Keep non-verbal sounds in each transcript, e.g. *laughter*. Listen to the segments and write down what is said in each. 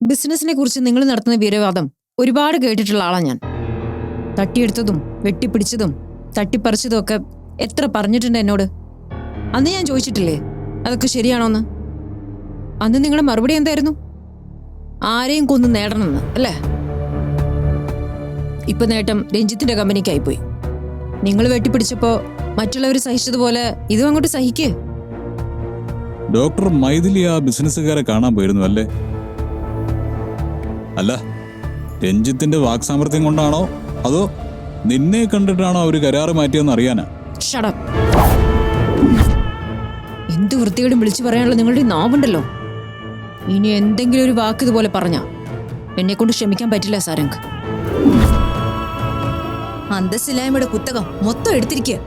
ബിസിനസിനെ കുറിച്ച് നിങ്ങൾ നടത്തുന്ന വീരവാദം ഒരുപാട് കേട്ടിട്ടുള്ള ആളാണ് ഞാൻ. തട്ടിയെടുത്തതും വെട്ടിപ്പിടിച്ചതും തട്ടിപ്പറിച്ചതും ഒക്കെ എത്ര പറഞ്ഞിട്ടുണ്ട് എന്നോട്? അന്ന് ഞാൻ ചോദിച്ചിട്ടില്ലേ അതൊക്കെ ശരിയാണോന്ന്? അന്ന് നിങ്ങളുടെ മറുപടി എന്തായിരുന്നു? ആരെയും കൊന്ന് നേടണമെന്ന് അല്ലേ? ഇപ്പൊ നേട്ടം രഞ്ജിത്തിന്റെ കമ്പനിക്കായി പോയി. നിങ്ങൾ വെട്ടിപ്പിടിച്ചപ്പോ മറ്റുള്ളവർ സഹിച്ചതുപോലെ ഇതും അങ്ങോട്ട് സഹിക്കേ. ഡോക്ടർ മൈഥിലി ആ ബിസിനസ്സുകാരെ കാണാൻ പോയിരുന്നു അല്ലേ? അല്ല രഞ്ജിത്തിന്റെ വാക്സാമർത്ഥ്യം കൊണ്ടാണോ? അതോ നിന്നെ കണ്ടിട്ടാണോ അവർ കരാറ് മാറ്റിയെന്ന് അറിയാനാ? എന്ത് വൃത്തികേടും വിളിച്ചു പറയാനുള്ള നിങ്ങളുടെ നാവുണ്ടല്ലോ. ഇനി എന്തെങ്കിലും ഒരു വാക്ക് ഇതുപോലെ പറഞ്ഞ എന്നെ കൊണ്ട് ക്ഷമിക്കാൻ പറ്റില്ല സാരംഗ്. അന്തസ്സില്ലായ്മയുടെ കുത്തകം മൊത്തം എടുത്തിരിക്കുക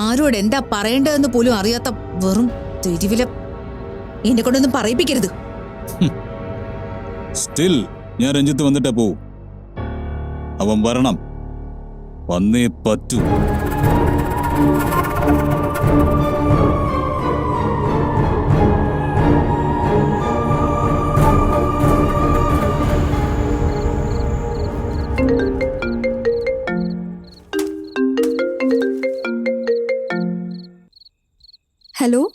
ആരോട് എന്താ പറയേണ്ടതെന്ന് പോലും അറിയാത്ത വെറും തെരുവിലെ എന്നെ കൊണ്ടൊന്നും പറയിപ്പിക്കരുത് സ്റ്റിൽ ഞാൻ രഞ്ജിത്ത് വന്നിട്ടേ പോവും. അവൻ വരണം. വന്നേ പറ്റൂ. ഹലോ?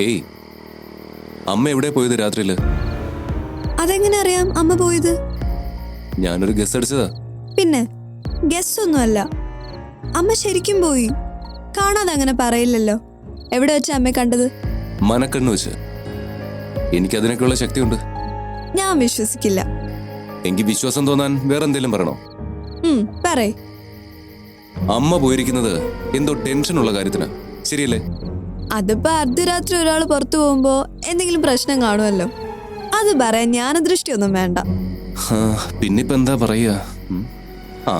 ഏയ് അമ്മ എവിടെ പോയത് രാത്രിയിൽ? അതെങ്ങനെ അറിയാം അമ്മ പോയത്? ഞാനൊരു ഗസ് അടിച്ചതാ. പിന്നെ ഗസ് ഒന്നുമല്ല. അമ്മ ശരിക്കും പോയി. കാണാതെ അങ്ങനെ പറയില്ലല്ലോ. എവിടെ വെച്ച അമ്മ കണ്ടത്? മനക്കണ്ണ് വെച്ച്. എനിക്ക് അതിനൊക്കെയുള്ള ശക്തിയുണ്ട്. ഞാൻ വിശ്വസിക്കില്ല. എനിക്ക് വിശ്വാസം തോന്നാൻ വേറെ എന്തെങ്കിലും പറയണോ? ഉം, പറയ്. അമ്മ പോയിരിക്കുന്നത് എന്തോ ടെൻഷൻ ഉള്ള കാര്യത്തിന്. ശരിയല്ലേ? അതിപ്പോ അർദ്ധരാത്രി ഒരാൾ പുറത്തു പോകുമ്പോ എന്തെങ്കിലും പ്രശ്നം കാണുമല്ലോ. അത് പറയാൻ ജ്ഞാനദൃഷ്ടിയൊന്നും വേണ്ട. പിന്നിപ്പോ എന്താ പറയുക? ആ.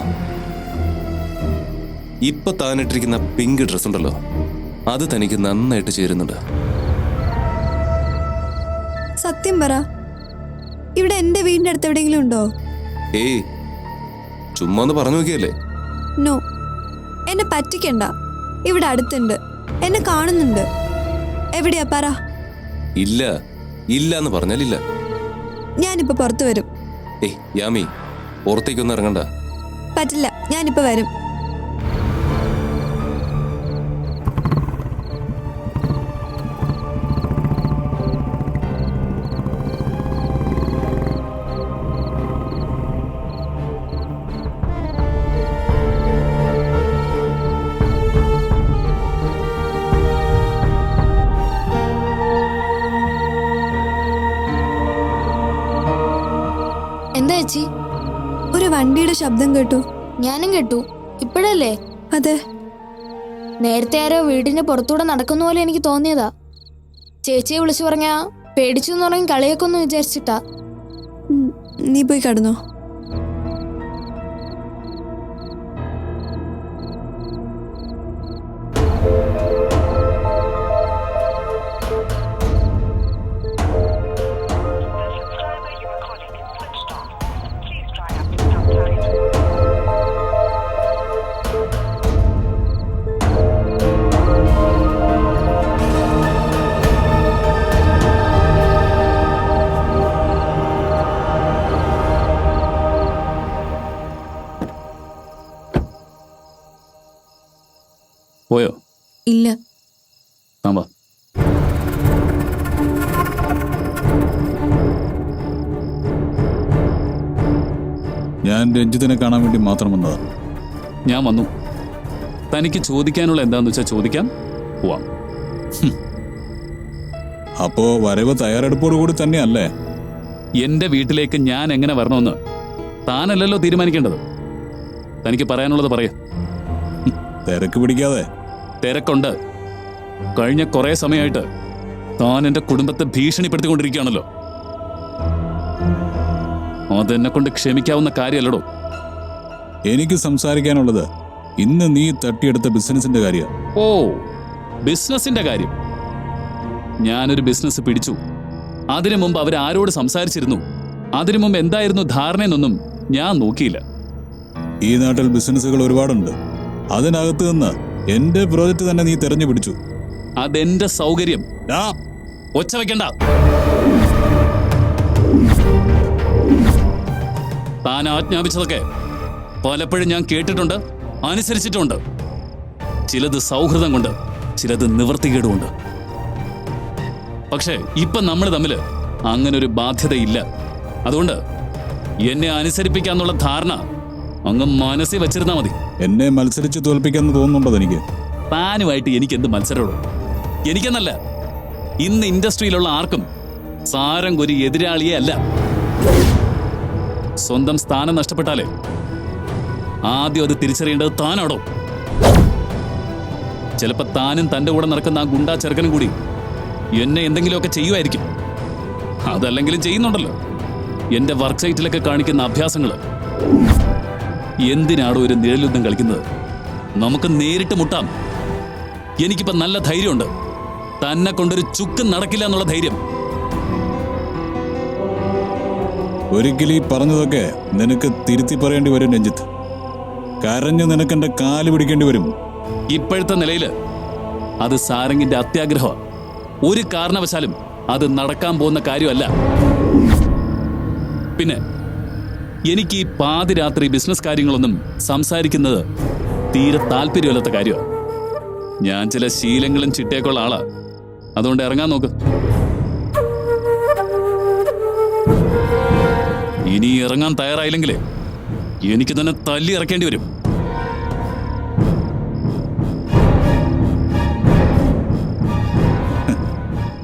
ഇപ്പൊ താനിട്ടിരിക്കുന്ന പിങ്ക് ഡ്രസ് ഉണ്ടല്ലോ. അത് തനിക്ക് നന്നായിട്ട് ചേരുന്നുണ്ട്. സത്യം പറ. ഇവിടെ എന്റെ വീടിന്റെ അടുത്ത് എവിടെയെങ്കിലും ഉണ്ടോ? ഏയ് ചുമ്മാ ഒന്ന് പറഞ്ഞു നോക്കിയല്ലേ? നോ. എന്നെ പറ്റിക്കണ്ട. ഇവിടെ അടുത്തുണ്ട്. എന്നെ കാണുന്നുണ്ട്. എവിടെയാ പറ? ഇല്ല. ഇല്ല എന്ന് പറഞ്ഞാലില്ല. ഞാനിപ്പോ പുറത്തു വരും. ഏയ് യാമി പുറത്തേക്കൊന്നും ഇറങ്ങണ്ട. പറ്റില്ല ഞാനിപ്പോ വരും. വണ്ടിയുടെ ശബ്ദം കേട്ടു. ഞാനും കേട്ടു. ഇപ്പോഴല്ലേ? അതെ. നേരത്തെ ആരോ വീടിന്റെ പുറത്തൂടെ നടക്കുന്ന പോലെ എനിക്ക് തോന്നിയതാ. ചേച്ചിയെ വിളിച്ചു പറഞ്ഞാ പേടിച്ചു എന്ന് പറഞ്ഞ് കളിയൊക്കെ ഒന്ന് വിചാരിച്ചിട്ടാ നീ പോയി കടന്നോ. ഞാൻ രഞ്ജിത്തിനെ കാണാൻ വേണ്ടി മാത്രം വന്നതാണ് ഞാൻ വന്നു. തനിക്ക് ചോദിക്കാനുള്ള എന്താന്ന് വെച്ചാൽ ചോദിക്കാം പോവാം. അപ്പോ വരവ് തയ്യാറെടുപ്പോടു കൂടി തന്നെയല്ലേ? എന്റെ വീട്ടിലേക്ക് ഞാൻ എങ്ങനെ വരണമെന്ന് താനല്ലല്ലോ തീരുമാനിക്കേണ്ടത്. തനിക്ക് പറയാനുള്ളത് പറയ. തിരക്ക് പിടിക്കാതെ. തിരക്കുണ്ട്. കഴിഞ്ഞ കുറെ സമയമായിട്ട് താൻ എന്റെ കുടുംബത്തെ ഭീഷണിപ്പെടുത്തിക്കൊണ്ടിരിക്കുകയാണല്ലോ. അതെന്നെ കൊണ്ട് ക്ഷമിക്കാവുന്ന കാര്യമല്ലടോ എനിക്ക് സംസാരിക്കാനുള്ളത് ഇന്ന് നീ തട്ടിയെടുത്ത ബിസിനസിന്റെ കാര്യം. ഓ ബിസിനസിന്റെ കാര്യം. ഞാനൊരു ബിസിനസ് പിടിച്ചു. അതിനു മുമ്പ് അവർ ആരോട് സംസാരിച്ചിരുന്നു. അതിനു മുമ്പ് എന്തായിരുന്നു ധാരണയെന്നൊന്നും ഞാൻ നോക്കിയില്ല. ഈ നാട്ടിൽ ബിസിനസ്സുകൾ ഒരുപാടുണ്ട്. അതിനകത്ത് നിന്ന് എന്റെ പ്രോജക്റ്റ് തന്നെ നീ തെരഞ്ഞു പിടിച്ചു. അതെന്റെ സൗകര്യം. ഒച്ച വെക്കണ്ട. താൻ ആജ്ഞാപിച്ചതൊക്കെ പലപ്പോഴും ഞാൻ കേട്ടിട്ടുണ്ട് അനുസരിച്ചിട്ടുണ്ട് ചിലത് സൗഹൃദം കൊണ്ട് ചിലത് നിവർത്തികേടുമുണ്ട് പക്ഷേ ഇപ്പൊ നമ്മൾ തമ്മിൽ അങ്ങനെ ഒരു ബാധ്യതയില്ല. അതുകൊണ്ട് എന്നെ അനുസരിപ്പിക്കാന്നുള്ള ധാരണ അങ്ങ് മനസ്സിൽ വെച്ചിരുന്നാ മതി. എന്നെ മത്സരിച്ച് തോൽപ്പിക്കാന്ന് തോന്നുന്നുണ്ടോ എനിക്ക് താനുമായിട്ട് എനിക്ക് എന്ത് മത്സരമുള്ളൂ? എനിക്കെന്നല്ല ഇന്ന് ഇൻഡസ്ട്രിയിലുള്ള ആർക്കും സാരം ഒരു എതിരാളിയേ അല്ല. സ്വന്തം സ്ഥാനം നഷ്ടപ്പെട്ടാലേ? ആദ്യം അത് തിരിച്ചറിയേണ്ടത് താനാണോ? ചിലപ്പോ താനും തന്റെ കൂടെ നടക്കുന്ന ആ ഗുണ്ടാ ചെറുക്കനും കൂടി എന്നെ എന്തെങ്കിലുമൊക്കെ ചെയ്യുമായിരിക്കും. അതല്ലെങ്കിലും ചെയ്യുന്നുണ്ടല്ലോ. എന്റെ വർക്ക് സൈറ്റിലൊക്കെ കാണിക്കുന്ന അഭ്യാസങ്ങൾ എന്തിനാണോ ഒരു നിഴലുദ്ധം കളിക്കുന്നത്? നമുക്ക് നേരിട്ട് മുട്ടാം. എനിക്കിപ്പോ നല്ല ധൈര്യമുണ്ട്. തന്നെ കൊണ്ടൊരു ചുക്കും നടക്കില്ല എന്നുള്ള ധൈര്യം. ഒരിക്കലും ഈ പറഞ്ഞതൊക്കെ നിനക്ക് തിരുത്തി പറയേണ്ടി വരും രഞ്ജിത്ത്. കരഞ്ഞ് നിനക്കെന്റെ കാൽ പിടിക്കേണ്ടി വരും. ഇപ്പോഴത്തെ നിലയിൽ അത് സാരംഗിന്റെ അത്യാഗ്രഹമാണ് ഒരു കാരണവശാലും അത് നടക്കാൻ പോകുന്ന കാര്യമല്ല. പിന്നെ എനിക്ക് ഈ പാതിരാത്രി ബിസിനസ് കാര്യങ്ങളൊന്നും സംസാരിക്കുന്നത് തീരെ താല്പര്യമില്ലാത്ത കാര്യമാണ് ഞാൻ ചില ശീലങ്ങളും ചിട്ടയൊക്കെയുള്ള ആളാ. അതുകൊണ്ട് ഇറങ്ങാൻ നോക്ക്. ഇനി ഇറങ്ങാൻ തയ്യാറായില്ലെങ്കിൽ എനിക്ക് തന്നെ തല്ലി ഇറക്കേണ്ടി വരും.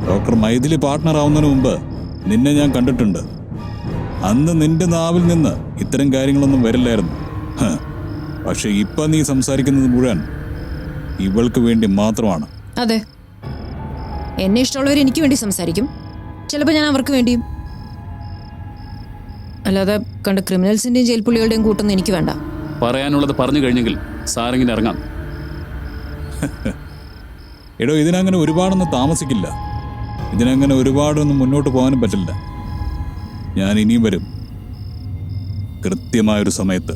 ഡോക്ടർ മൈഥിലി പാർട്ട്ണർ ആവുന്നതിന് മുമ്പ് നിന്നെ ഞാൻ കണ്ടിട്ടുണ്ട്. അന്ന് നിന്റെ നാവിൽ നിന്ന് ഇത്തരം കാര്യങ്ങളൊന്നും വരില്ലായിരുന്നു. പക്ഷെ ഇപ്പൊ നീ സംസാരിക്കുന്നത് മുഴുവൻ ഇവൾക്ക് വേണ്ടി മാത്രമാണ്. അതെ. എന്നെ ഇഷ്ടമുള്ളവർ എനിക്ക് വേണ്ടി സംസാരിക്കും. ചിലപ്പോൾ ഞാൻ അവർക്ക് വേണ്ടിയും അല്ലാതെ കണ്ട ക്രിമിനൽസിന്റെയും ജയിൽ പുള്ളികളുടെയും കൂട്ടൊന്നും എനിക്ക് വേണ്ട. പറയാനുള്ളത് പറഞ്ഞു കഴിഞ്ഞെങ്കിൽ സാരംഗിന് ഇറങ്ങാം. *laughs* എടോ ഇതിനങ്ങനെ ഒരുപാടൊന്നും താമസിക്കില്ല. ഇതിനങ്ങനെ ഒരുപാടൊന്നും മുന്നോട്ട് പോകാനും പറ്റില്ല. ഞാൻ ഇനിയും വരും. കൃത്യമായൊരു സമയത്ത്.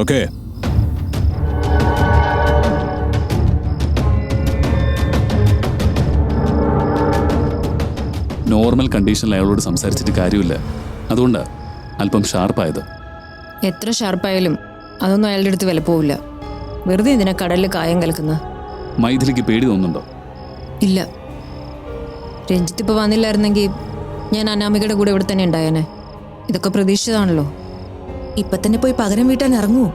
ഓക്കേ? നോർമൽ കണ്ടീഷനിൽ അയാളോട് സംസാരിച്ചിട്ട് കാര്യമില്ല. അതുകൊണ്ട് അല്പം ഷാർപ്പായത്. എത്ര ഷാർപ്പായാലും അതൊന്നും അയാളുടെ അടുത്ത് വില പോവില്ല. വെറുതെ ഇതിനെ കടലിൽ കായം കലക്കുന്ന? മൈഥിലിക്ക് പേടി തോന്നുന്നുണ്ടോ? ഇല്ല. രഞ്ജിത്ത് ഇപ്പോൾ വന്നില്ലായിരുന്നെങ്കിൽ ഞാൻ അനാമികയുടെ കൂടെ ഇവിടെ തന്നെ ഉണ്ടായേനെ. ഇതൊക്കെ പ്രതീക്ഷിച്ചതാണല്ലോ. ഇപ്പൊ തന്നെ പോയി പകരം വീട്ടാൻ ഇറങ്ങൂ.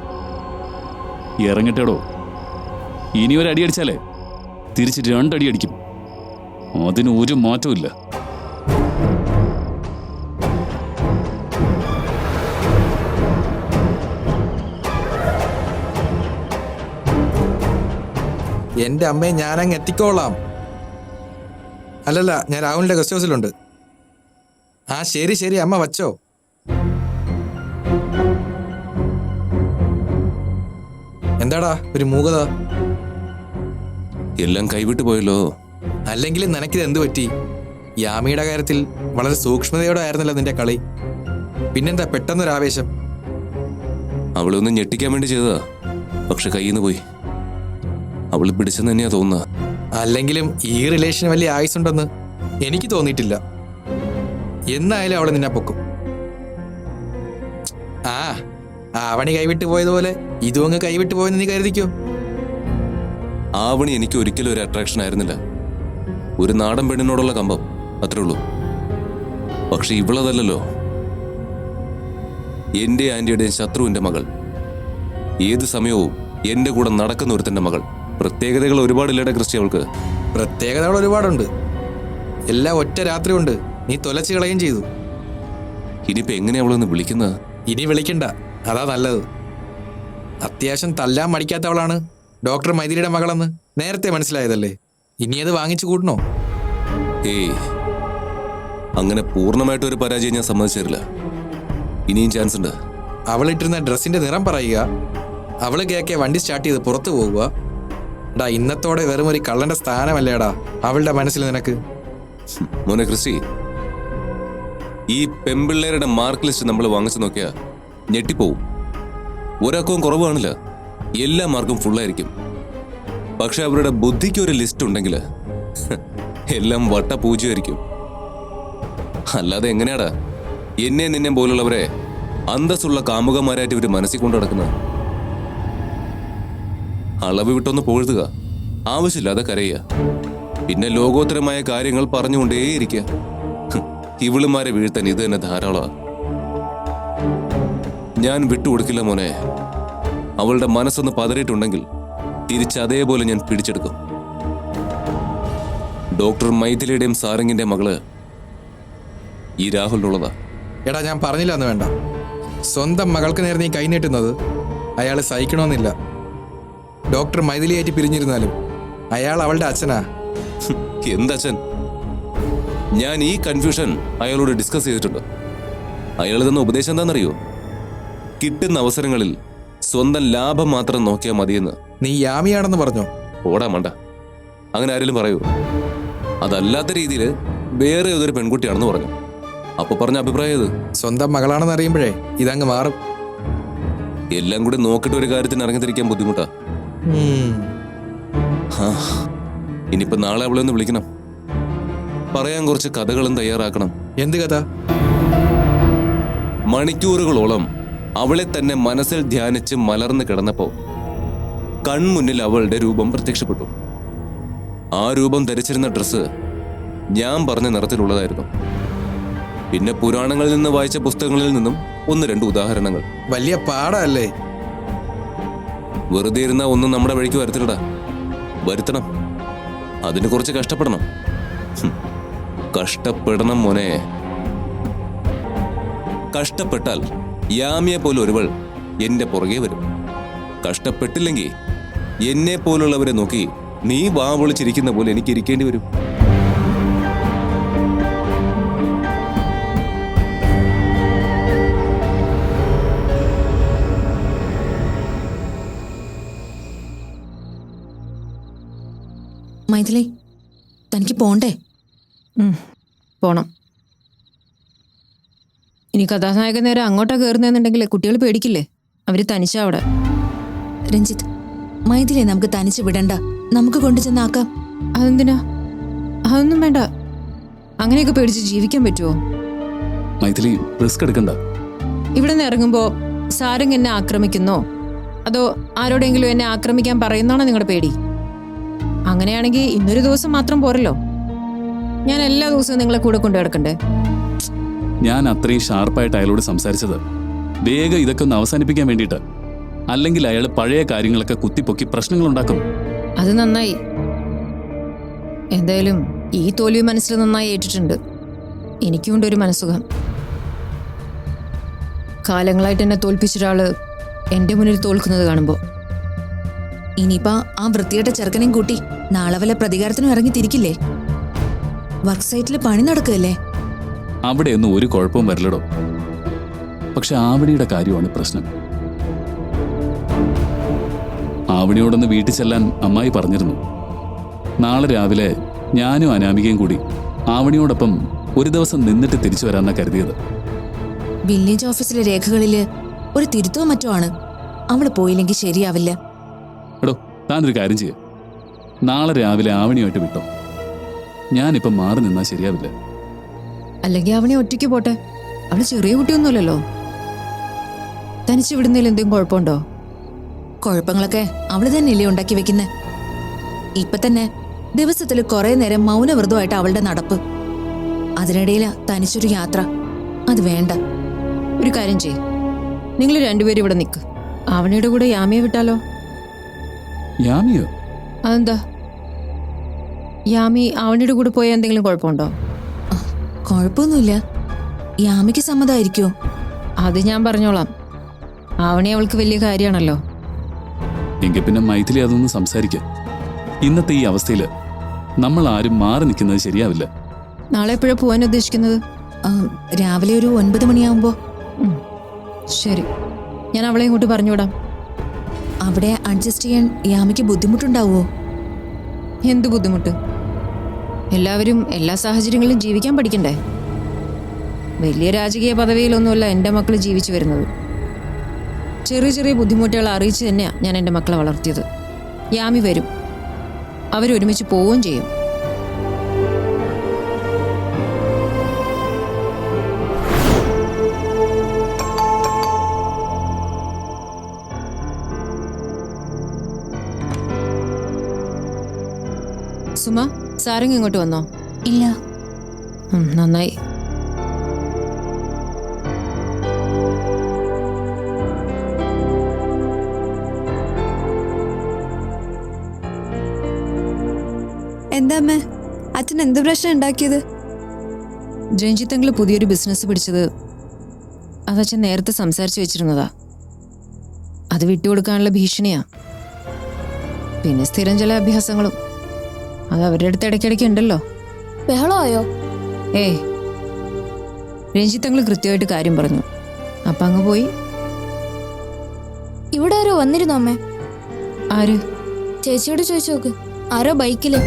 ഇറങ്ങട്ടേടോ. ഇനി ഒരു അടി അടിച്ചാലേ തിരിച്ച് രണ്ടടി അടിക്കും. അതിന് ഒരു മാറ്റവും എന്റെ അമ്മയെ ഞാനങ്ങ് എത്തിക്കോളാം. അല്ലല്ല ഞാൻ രാഹുലിന്റെ ഗസ്റ്റ് ഹൗസിലുണ്ട്. ആ ശരി ശരി അമ്മ വച്ചോ. എന്താടാ ഒരു മൂകത? എല്ലാം കൈവിട്ടു പോയല്ലോ. അല്ലെങ്കിൽ നിനക്കിത് എന്ത് പറ്റി? യാമിയുടെ കാര്യത്തിൽ വളരെ സൂക്ഷ്മതയോടെ ആയിരുന്നല്ലോ നിന്റെ കളി. പിന്നെന്താ പെട്ടെന്നൊരു ആവേശം അവളെ ഒന്ന് ഞെട്ടിക്കാൻ വേണ്ടി ചെയ്തതാ. പക്ഷെ കയ്യിൽ നിന്ന് പോയി. അവൾ പിടിച്ചെന്ന് തന്നെയാ തോന്നുന്നത്. അല്ലെങ്കിലും ഈ റിലേഷൻ വലിയ ആയുസുണ്ടെന്ന് എനിക്ക് തോന്നിയിട്ടില്ല. എന്നായാലും അവളെ നിന്നെ പൊക്കും. ആ ആവണി കൈവിട്ട് പോയതുപോലെ ഇതും അങ്ങ് കൈവിട്ട് പോയെന്ന് നീ കരുതിക്കോ? ആവണി എനിക്ക് ഒരിക്കലും ഒരു അട്രാക്ഷൻ ആയിരുന്നില്ല. ഒരു നാടൻ പെണ്ണിനോടുള്ള കമ്പം അത്രേ ഉള്ളൂ. പക്ഷെ ഇവളതല്ലല്ലോ. എന്റെ ആന്റിയുടെയും ശത്രുവിന്റെ മകൾ. ഏത് സമയവും എന്റെ കൂടെ നടക്കുന്ന ഒരുത്തന്റെ മകൾ. പ്രത്യേകതകൾ ഒരുപാടില്ലേടെ ക്രിസ്റ്റി അവൾക്ക്? പ്രത്യേകതകൾ ഒരുപാടുണ്ട്. എല്ലാം ഒറ്റ രാത്രി ഉണ്ട് നീ തൊലച്ചു കളയും ചെയ്തു. ഇനിയിപ്പോ എങ്ങനെയാ അവളൊന്ന് വിളിക്കുന്നത് ഇനി വിളിക്കണ്ട. അതാ നല്ലത്. അത്യാവശ്യം തല്ലാൻ മടിക്കാത്തവളാണ് ഡോക്ടർ മൈതിരിയുടെ മകളെന്ന് നേരത്തെ മനസ്സിലായതല്ലേ? ഇനി അത് വാങ്ങിച്ചു കൂട്ടണോ? ഏയ്. അങ്ങനെ പൂർണമായിട്ട് ഒരു പരാജയം ഞാൻ സമ്മതിച്ചില്ല ഇനിയും ചാൻസ് ഉണ്ട്. അവളിട്ടിരുന്ന ഡ്രസ്സിന്റെ നിറം പറയുക. അവൾ കേക്കെ വണ്ടി സ്റ്റാർട്ട് ചെയ്ത് പുറത്തു പോകുക ഡാ ഇന്നത്തോടെ വെറും ഒരു കള്ളന്റെ സ്ഥാനമല്ലേടാ? അവളുടെ മനസ്സിൽ നിനക്ക്? മോനെ ക്രിസ്റ്റി ഈ പെമ്പിള്ളേരുടെ മാർക്ക് ലിസ്റ്റ് നമ്മൾ വാങ്ങിച്ചു നോക്കിയാ ഞെട്ടിപ്പോവും. ഒരാൾക്കും കുറവ് കാണില്ല. എല്ലാ മാർക്കും ഫുള്ളായിരിക്കും പക്ഷെ അവരുടെ ബുദ്ധിക്ക് ഒരു ലിസ്റ്റ് ഉണ്ടെങ്കിൽ എല്ലാം വട്ട പൂജ്യമായിരിക്കും അല്ലാതെ എങ്ങനെയാടാ? എന്നെ നിന്നെ പോലുള്ളവരെ അന്തസ്സുള്ള കാമുകന്മാരായിട്ട് ഇവർ മനസ്സിൽ കൊണ്ടു നടക്കുന്നത്? അളവ് വിട്ടൊന്ന് പൊഴുതുക. ആവശ്യമില്ലാതെ കരയുക. പിന്നെ ലോകോത്തരമായ കാര്യങ്ങൾ പറഞ്ഞുകൊണ്ടേയിരിക്കുക. ഇവിളുമാരെ വീഴ്ത്താൻ ഇത് തന്നെ ധാരാളമാ. ഞാൻ വിട്ടുകൊടുക്കില്ല മോനെ. അവളുടെ മനസ്സൊന്ന് പതറിയിട്ടുണ്ടെങ്കിൽ തിരിച്ച് അതേപോലെ ഞാൻ പിടിച്ചെടുക്കും. ഡോക്ടർ മൈഥിലിയുടെയും സാരംഗിന്റെ മകൾ ഈ രാഹുലിനുള്ളതാ. എടാ ഞാൻ പറഞ്ഞില്ല എന്ന് വേണ്ട. സ്വന്തം മകൾക്ക് നേരെ നീ കൈനീട്ടുന്നത് അയാൾ സഹിക്കണമെന്നില്ല. ഡോക്ടർ മൈഥിലിയായിട്ട് പിരിഞ്ഞിരുന്നാലും അയാൾ അവളുടെ അച്ഛനാ. എന്തച്ഛൻ? ഞാൻ ഈ കൺഫ്യൂഷൻ അയാളോട് ഡിസ്കസ് ചെയ്തിട്ടുണ്ട്. അയാൾ തന്ന ഉപദേശം എന്താണെന്നറിയോ? കിട്ടുന്ന അവസരങ്ങളിൽ സ്വന്തം ലാഭം മാത്രം നോക്കിയാൽ മതിയെന്ന്. നീ യാമിയാണെന്ന് പറഞ്ഞോ? ഓടാ മണ്ട. അങ്ങനെ ആരെങ്കിലും പറയൂ? അതല്ലാത്ത രീതിയിൽ വേറെ ഏതൊരു പെൺകുട്ടിയാണെന്ന് പറഞ്ഞു. അപ്പൊ പറഞ്ഞ അഭിപ്രായം ഇത് സ്വന്തം മകളാണെന്ന് അറിയുമ്പോഴേ ഇതങ്ങ് മാറും. എല്ലാം കൂടി നോക്കിയിട്ട് ഒരു കാര്യത്തിന് ഇറങ്ങിത്തിരിക്കാൻ ബുദ്ധിമുട്ടാ. ഇനിയിപ്പോ നാളെ അവളെ ഒന്ന് വിളിക്കണം. പറയാൻ കുറച്ച് കഥകളും തയ്യാറാക്കണം. എന്ത് കഥ? മണിക്കൂറുകളോളം അവളെ തന്നെ മനസ്സിൽ ധ്യാനിച്ച് മലർന്നു കിടന്നപ്പോ കൺമുന്നിൽ അവളുടെ രൂപം പ്രത്യക്ഷപ്പെട്ടു. ആ രൂപം ധരിച്ചിരുന്ന ഡ്രസ്സ് ഞാൻ പറഞ്ഞ നിറത്തിലുള്ളതായിരുന്നു. പിന്നെ പുരാണങ്ങളിൽ നിന്ന് വായിച്ച പുസ്തകങ്ങളിൽ നിന്നും ഒന്ന് രണ്ട് ഉദാഹരണങ്ങൾ. വലിയ പാടല്ലേ? വെറുതെ ഇരുന്ന ഒന്നും നമ്മുടെ വഴിക്ക് വരത്തില്ലടാ. വരുത്തണം. അതിന് കുറച്ച് കഷ്ടപ്പെടണം. കഷ്ടപ്പെടണം മോനെ. കഷ്ടപ്പെട്ടാൽ യാമിയെ പോലെ ഒരുവൾ എന്റെ പുറകെ വരും. കഷ്ടപ്പെട്ടില്ലെങ്കിൽ എന്നെ പോലുള്ളവരെ നോക്കി നീ വാ വിളിച്ചിരിക്കുന്ന പോലെ എനിക്ക് ഇരിക്കേണ്ടി വരും. മൈഥിലി തനിക്ക് പോണ്ടേ? പോണം. ഇനി കഥാനായകൻ നേരെ അങ്ങോട്ടാ കയറുന്നതെന്നുണ്ടെങ്കിൽ കുട്ടികൾ പേടിക്കില്ലേ? അവർ തനിച്ചാ അവിടെ. രഞ്ജിത്ത് മൈഥിലിയെ നമുക്ക് തനിച്ച് വിടണ്ട. നമുക്ക് കൊണ്ടുചെന്നാക്കാം അതെന്തിനാ? അതൊന്നും വേണ്ട. അങ്ങനെയൊക്കെ പേടിച്ച് ജീവിക്കാൻ പറ്റുമോ മൈഥിലി റിസ്ക് എടുക്കണ്ട. ഇവിടെ നിന്ന് ഇറങ്ങുമ്പോ സാരംഗ് എന്നെ ആക്രമിക്കുന്നോ? അതോ ആരോടെങ്കിലും എന്നെ ആക്രമിക്കാൻ പറയുന്നാണോ നിങ്ങളുടെ പേടി? അങ്ങനെയാണെങ്കിൽ ഇന്നൊരു ദിവസം മാത്രം പോരല്ലോ. ഞാൻ എല്ലാ ദിവസവും നിങ്ങളെ കൂടെ കൊണ്ടു കിടക്കണ്ടേ ഞാൻ അത്രയും ഷാർപ്പായിട്ട് അയാളോട് സംസാരിച്ചത്. വേഗം ഇതൊക്കെ ഒന്ന് അവസാനിപ്പിക്കാൻ വേണ്ടിട്ട് അല്ലെങ്കിൽ അയാൾ പഴയ കാര്യങ്ങളൊക്കെ കുത്തിപ്പൊക്കി പ്രശ്നങ്ങൾ ഉണ്ടാക്കും അത് നന്നായി. എന്തായാലും ഈ തോൽവി മനസ്സിൽ നന്നായി ഏറ്റിട്ടുണ്ട്. എനിക്കുണ്ട് ഒരു മനസ്സുഖം. കാലങ്ങളായിട്ട് എന്നെ തോൽപ്പിച്ചൊരാൾ എന്റെ മുന്നിൽ തോൽക്കുന്നത് കാണുമ്പോൾ. ഇനിയിപ്പോ ആ വൃത്തികെട്ട ചെറുക്കനെയും കൂട്ടി നാളെ വല്ല പ്രതികാരത്തിനും ഇറങ്ങി തിരിക്കില്ലേ? വർക്ക് സൈറ്റിൽ പണി നടക്കുകയല്ലേ? അവിടെയൊന്നും ഒരു കുഴപ്പവും വരില്ലടോ. പക്ഷെ ആവണിയുടെ കാര്യമാണ് പ്രശ്നം. ആവണിയോടൊന്ന് വീട്ടിൽ ചെല്ലാൻ അമ്മായി പറഞ്ഞിരുന്നു. നാളെ രാവിലെ ഞാനും അനാമികയും കൂടി ആവണിയോടൊപ്പം ഒരു ദിവസം നിന്നിട്ട് തിരിച്ചു വരാന്നാ കരുതിയത്. വില്ലേജ് ഓഫീസിലെ രേഖകളിൽ ഒരു തിരുത്തോ മറ്റോ ആണ്. അവൾ പോയില്ലെങ്കിൽ ശരിയാവില്ല. താനൊരു കാര്യം ചെയ്യ. നാളെ രാവിലെ ആവണിയായിട്ട് വിട്ടോ. ഞാനിപ്പം മാറി നിന്നാൽ ശരിയാവില്ല. അല്ലെങ്കിൽ അവനെ ഒറ്റയ്ക്ക് പോട്ടെ. അവൾ ചെറിയ കുട്ടിയൊന്നുമില്ലല്ലോ. തനിച്ച് വിടുന്നതിൽ എന്തെങ്കിലും കുഴപ്പമുണ്ടോ? കുഴപ്പങ്ങളൊക്കെ അവൾ തന്നെയല്ലേ ഉണ്ടാക്കി വെക്കുന്നേ. ഇപ്പൊ തന്നെ ദിവസത്തിൽ കുറെ നേരം മൗനവ്രതമായിട്ട് അവളുടെ നടപ്പ്. അതിനിടയിൽ തനിച്ചൊരു യാത്ര. അത് വേണ്ട. ഒരു കാര്യം ചെയ് നിങ്ങൾ രണ്ടുപേരും ഇവിടെ നിൽക്ക് അവനയുടെ കൂടെ യാമിയെ വിട്ടാലോ? യാമിയോ? അതെന്താ? യാമി അവനോട് കൂടെ പോയ എന്തെങ്കിലും കുഴപ്പമുണ്ടോ? കുഴപ്പമൊന്നുമില്ല. യാമിക്ക് സമ്മതമായിരിക്കോ അത് ഞാൻ പറഞ്ഞോളാം. അവനെ അവൾക്ക് വലിയ കാര്യമാണല്ലോ. എങ്കിൽ പിന്നെ മൈഥിലി അതൊന്ന് സംസാരിക്കാം. ഇന്നത്തെ ഈ അവസ്ഥയിൽ നമ്മൾ ആരും മാറി നിൽക്കുന്നത് ശരിയാവില്ല. നാളെ എപ്പോഴാണ് പോകാൻ ഉദ്ദേശിക്കുന്നത്? ആ, രാവിലെ ഒരു ഒൻപത് മണിയാവുമ്പോ. ശരി. ഞാൻ അവളെ ഇങ്ങോട്ട് പറഞ്ഞുവിടാം. അവിടെ അഡ്ജസ്റ്റ് ചെയ്യാൻ യാമയ്ക്ക് ബുദ്ധിമുട്ടുണ്ടാവുമോ എന്ത് ബുദ്ധിമുട്ട്? എല്ലാവരും എല്ലാ സാഹചര്യങ്ങളിലും ജീവിക്കാൻ പഠിക്കണ്ടേ? വലിയ രാജകീയ പദവിയിലൊന്നുമല്ല എന്റെ മക്കൾ ജീവിച്ചു വരുന്നത്. ചെറിയ ചെറിയ ബുദ്ധിമുട്ടുകൾ അറിയിച്ച് തന്നെയാണ് ഞാൻ എന്റെ മക്കളെ വളർത്തിയത്. യാമി വരും. അവരൊരുമിച്ച് പോവുകയും ചെയ്യും. സുമ സാരംഗ് ഇങ്ങോട്ട് വന്നോ? ഇല്ല. നന്നായി. എന്താ അമ്മേ? അച്ഛൻ എന്ത് പ്രശ്നം ഉണ്ടാക്കിയത്? രഞ്ജിത്തെങ്കിൽ പുതിയൊരു ബിസിനസ് പിടിച്ചത് അതച്ഛൻ നേരത്തെ സംസാരിച്ചു വെച്ചിരുന്നതാ. അത് വിട്ടുകൊടുക്കാനുള്ള ഭീഷണിയാ. പിന്നെ സ്ഥിരം ചില അഭ്യാസങ്ങളും. അത് അവരുടെ അടുത്ത് ഇടയ്ക്കിടയ്ക്ക് ഉണ്ടല്ലോ. ബഹളമായോ? ഏയ്. രഞ്ജിത്തങ്ങൾ കൃത്യമായിട്ട് കാര്യം പറഞ്ഞു. അപ്പൊ അങ്ങ് പോയി. ഇവിടെ ആരോ വന്നിരുന്നു അമ്മേ? ആര്? ചേച്ചിയോട് ചോദിച്ചു നോക്ക്. ആരോ ബൈക്കിൽ.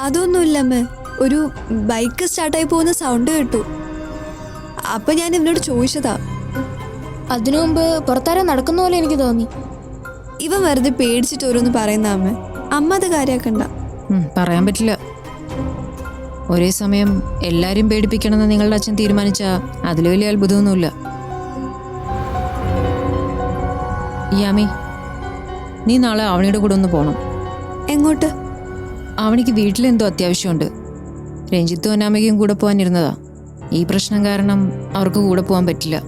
അതൊന്നുമില്ല അമ്മേ. ഒരു ബൈക്ക് സ്റ്റാർട്ടായി പോകുന്ന സൗണ്ട് കേട്ടു. അപ്പൊ ഞാൻ ഇവനോട് ചോദിച്ചതാ. അതിനു മുമ്പ് പുറത്താരോ നടക്കുന്ന പോലെ എനിക്ക് തോന്നി. ഇവൻ വെറുതെ പേടിച്ചിട്ട് ഓരോന്ന് പറയുന്ന അമ്മ. അമ്മ അത് കാര്യാക്കണ്ട പറയാൻ പറ്റില്ല. ഒരേ സമയം എല്ലാരും പേടിപ്പിക്കണമെന്ന് നിങ്ങളുടെ അച്ഛൻ തീരുമാനിച്ച അതിൽ വലിയ അത്ഭുതമൊന്നുമില്ല. യാമി നീ നാളെ അവണിയുടെ കൂടെ ഒന്ന് പോണം. എങ്ങോട്ട്? അവണിക്ക് വീട്ടിലെന്തോ അത്യാവശ്യമുണ്ട്. രഞ്ജിത്തും അനാമികയും കൂടെ പോകാനിരുന്നതാ. ഈ പ്രശ്നം കാരണം അവർക്ക് കൂടെ പോകാൻ പറ്റില്ല.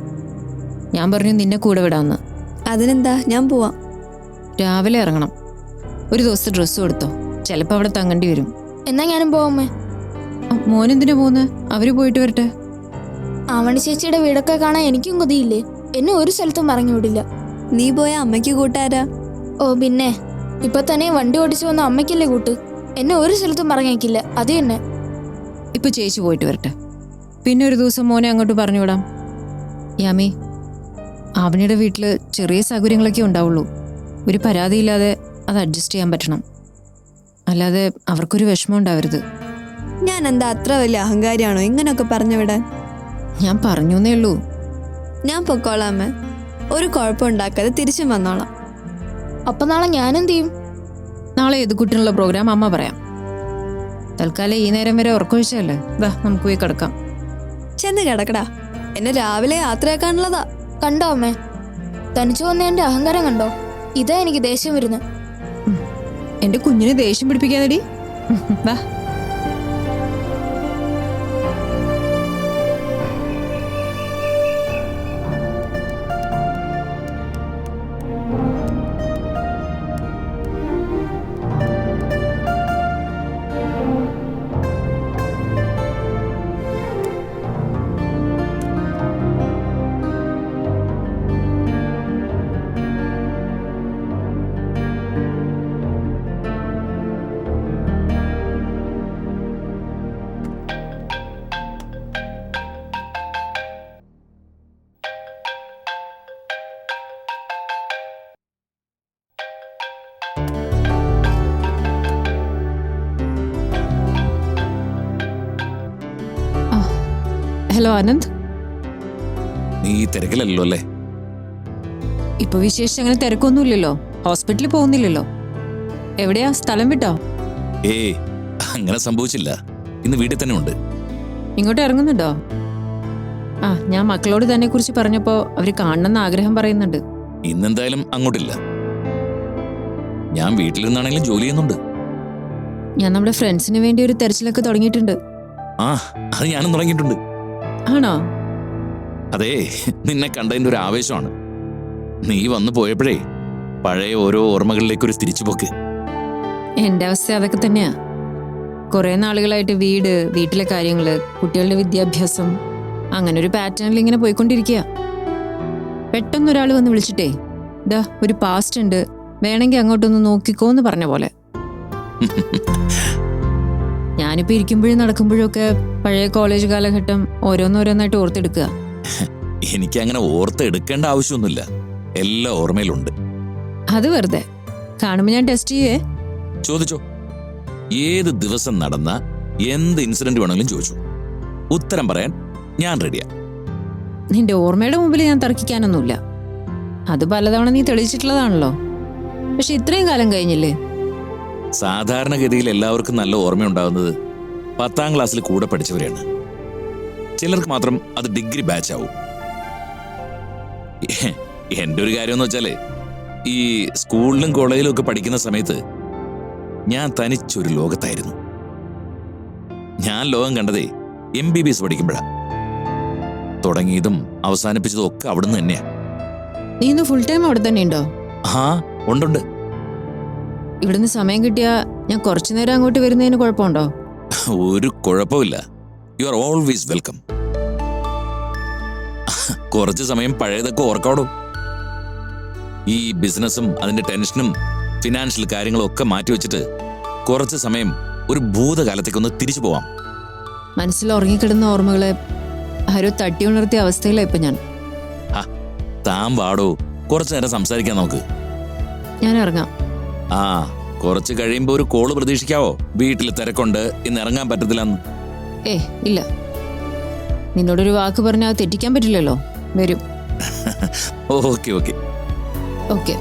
ഞാൻ പറഞ്ഞു നിന്നെ കൂടെ വിടാമെന്ന് അതിനെന്താ? ഞാൻ പോവാം. രാവിലെ ഇറങ്ങണം. ഒരു ദിവസത്തെ ഡ്രസ്സ് കൊടുത്തോ. ചിലപ്പോ അവിടെ തങ്ങേണ്ടി വരും. എന്നാ ഞാനും പോവാമ്മേ മോനെന്തിനാ പോന്ന് അവർ പോയിട്ട് വരട്ടെ. ആവണി ചേച്ചിയുടെ വീടൊക്കെ കാണാൻ എനിക്കും കൊതിയില്ലേ? എന്നെ ഒരു സ്ഥലത്തും പറഞ്ഞു വിടില്ല. നീ പോയ അമ്മയ്ക്ക് കൂട്ടാരാ? ഓ പിന്നെ. ഇപ്പൊ തന്നെ വണ്ടി ഓടിച്ചു വന്ന അമ്മയ്ക്കല്ലേ കൂട്ട്? എന്നെ ഒരു സ്ഥലത്തും പറഞ്ഞേക്കില്ല അത് തന്നെ. ഇപ്പൊ ചേച്ചി പോയിട്ട് വരട്ടെ. പിന്നെ ഒരു ദിവസം മോനെ അങ്ങോട്ട് പറഞ്ഞു വിടാം യാമി അവനിയുടെ വീട്ടിൽ ചെറിയ സൗകര്യങ്ങളൊക്കെ ഉണ്ടാവുള്ളൂ. ഒരു പരാതിയില്ലാതെ അത് അഡ്ജസ്റ്റ് ചെയ്യാൻ പറ്റണം. അല്ലാതെ അവർക്കൊരു വിഷമം ഉണ്ടാവരുത്. ഞാൻ എന്താ അത്ര വലിയ അഹങ്കാരിയാണോ? ഇങ്ങനൊക്കെ പറഞ്ഞു വിടാൻ ഞാൻ പറഞ്ഞു എന്നേ ഉള്ളൂ. ഞാൻ പൊക്കോളാമ്മ ഒരു കുഴപ്പം ഉണ്ടാക്കാതെ തിരിച്ചും വന്നോളാം. അപ്പൊ നാളെ ഞാനെന്ത് ചെയ്യും നാളെ ഏത് കുട്ടിനുള്ള പ്രോഗ്രാം അമ്മ പറയാം. തൽക്കാലം ഈ നേരം വരെ ഉറക്കൊഴിച്ചല്ലേ വാ നമുക്ക് പോയി കിടക്കാം. ചെന്ന് കിടക്കടാ. എന്നെ രാവിലെ യാത്രയാക്കാനുള്ളതാ കണ്ടോ അമ്മേ? തനിച്ചു വന്ന എന്റെ അഹങ്കാരം കണ്ടോ? ഇതാ എനിക്ക് ദേഷ്യം വരുന്നത്. എന്റെ കുഞ്ഞിനെ ദേഷ്യം പിടിപ്പിക്കാൻ ഉം, വാ. ഹലോ ആനന്ദ്. നീ തിരക്കിലല്ലോ അല്ലേ? ഇപ്പൊ വിശേഷം അങ്ങനെ തിരക്കൊന്നുമില്ലല്ലോ. ഹോസ്പിറ്റലിൽ പോകുന്നില്ലല്ലോ. എവിടെയാ? സ്ഥലം വിട്ടോ? ഏ അങ്ങനെ സംഭവിച്ചില്ല. ഇന്ന് വീട്ടിൽ തന്നെ ഉണ്ട്. ഇങ്ങോട്ട് ഇറങ്ങുന്നുണ്ടോ? ആ ഞാൻ മക്കളോട് തന്നെ കുറിച്ച് പറഞ്ഞപ്പോ അവർ കാണണമെന്ന് ആഗ്രഹം പറയുന്നുണ്ട്. ഇന്നെന്തായാലും അങ്ങോട്ടില്ല. ഞാൻ വീട്ടിലിരുന്നാണെങ്കിലും ജോലി ചെയ്യുന്നുണ്ട്. ഞാൻ നമ്മുടെ ഫ്രണ്ട്സിന് വേണ്ടി ഒരു തെരച്ചിലൊക്കെ തുടങ്ങിയിട്ടുണ്ട്. ആ അത് ഞാനും തുടങ്ങിയിട്ടുണ്ട്. ആണോ? അതെ നിന്നെ കണ്ടതിന്റെ ഒരു ആവേശമാണ്. നീ വന്നു പോയപ്പോഴേ പഴയ ഓരോ ഓർമ്മകളിലേക്ക് ഒരു തിരിച്ചുപോക്ക് എന്റെ അവസ്ഥ അതൊക്കെ തന്നെയാ. കുറെ നാളുകളായിട്ട് വീട് വീട്ടിലെ കാര്യങ്ങൾ കുട്ടികളുടെ വിദ്യാഭ്യാസം അങ്ങനെ ഒരു പാറ്റേണിൽ ഇങ്ങനെ പോയിക്കൊണ്ടിരിക്കുക പെട്ടെന്ന് ഒരാൾ വന്ന് വിളിച്ചിട്ടേ ദാ ഒരു പാസ്റ്റ് ഉണ്ട്. വേണമെങ്കിൽ അങ്ങോട്ടൊന്ന് നോക്കിക്കോന്ന് പറഞ്ഞ പോലെ. *laughs* ഞാനിപ്പോ ഇരിക്കുമ്പോഴും നടക്കുമ്പോഴും ഒക്കെ പഴയ കോളേജ് കാലഘട്ടം ഓരോന്നോരോന്നായിട്ട് ഓർത്തെടുക്കുക. *laughs* എനിക്ക് അങ്ങനെ ഓർത്തെടുക്കേണ്ട ആവശ്യമൊന്നുമില്ല. എല്ലാം ഓർമ്മയിലുണ്ട്. അത് വെറുതെ. കാണുമ്പോൾ ഞാൻ ടെസ്റ്റ് ചെയ്യേ? ചോദിച്ചോ? ഏത് ദിവസം നടന്ന എന്ത് ഇൻസിഡന്റ് വേണമെങ്കിലും ചോദിച്ചു? ഉത്തരം പറയാൻ ഞാൻ റെഡിയാ നിന്റെ ഓർമ്മയുടെ മുമ്പിൽ ഞാൻ തർക്കിക്കാനൊന്നുമില്ല. അത് പലതവണ നീ തെളിയിച്ചിട്ടുള്ളതാണല്ലോ. പക്ഷെ ഇത്രയും കാലം കഴിഞ്ഞില്ലേ? സാധാരണഗതിയിൽ എല്ലാവർക്കും നല്ല ഓർമ്മയുണ്ടാകുന്നത് പത്താം ക്ലാസ്സിൽ കൂടെ പഠിച്ചവരെയാണ്. ചിലർക്ക് മാത്രം അത് ഡിഗ്രി ബാച്ച് ആവും. എന്റെ ഒരു കാര്യം എന്ന് വെച്ചാൽ ഈ സ്കൂളിലും കോളേജിലും ഒക്കെ പഠിക്കുന്ന സമയത്ത് ഞാൻ തനിച്ചൊരു ലോകത്തായിരുന്നു. ഞാൻ ലോകം കണ്ടതേ എം ബി ബി എസ് പഠിക്കുമ്പോഴാണ് തുടങ്ങിയതും അവസാനിപ്പിച്ചതും ഒക്കെ അവിടുന്ന് തന്നെയാ. നീ ഇന്ന് ഫുൾ ടൈം അവിടെ തന്നെ ഉണ്ടോ? ആ ഉണ്ടുണ്ട് ഇവിടുന്ന് സമയം കിട്ടിയാ ഞാൻ കുറച്ചു നേരം അങ്ങോട്ട് വരുന്നതിന് കുഴപ്പമുണ്ടോ? ഒരു കുഴപ്പമില്ല. യു ആർ ഓൾവേസ് വെൽക്കം കുറച്ച് സമയം പഴയതൊക്കെ ഓർക്കാടോ. ഈ ബിസിനസ്സും അതിന്റെ ടെൻഷനും ഫിനാൻഷ്യൽ കാര്യങ്ങളും ഒക്കെ മാറ്റിവെച്ചിട്ട് കുറച്ച് സമയം ഒരു ഭൂതകാലത്തേക്കൊന്ന് തിരിച്ചു പോവാം. മനസ്സിൽ ഉറങ്ങിക്കിടന്ന ഓർമ്മകളെ തട്ടി ഉണർത്തിയ അവസ്ഥയിലാണ് ഇപ്പൊ ഞാൻ. താൻ വാടോ. കുറച്ചു നേരം സംസാരിക്കാം നമുക്ക്. ഞാൻ ഇറങ്ങാം. ആ കുറച്ച് കഴിയുമ്പോ ഒരു കോൾ പ്രതീക്ഷിക്കാവോ? വീട്ടിൽ തിരക്കുണ്ട് ഇന്ന് ഇറങ്ങാൻ പറ്റത്തില്ലെന്ന്. ഏ ഇല്ല. നിന്നോടൊരു വാക്ക് പറഞ്ഞാൽ തെറ്റിക്കാൻ പറ്റില്ലല്ലോ. വരും. *laughs* Okay okay. ഓക്കെ.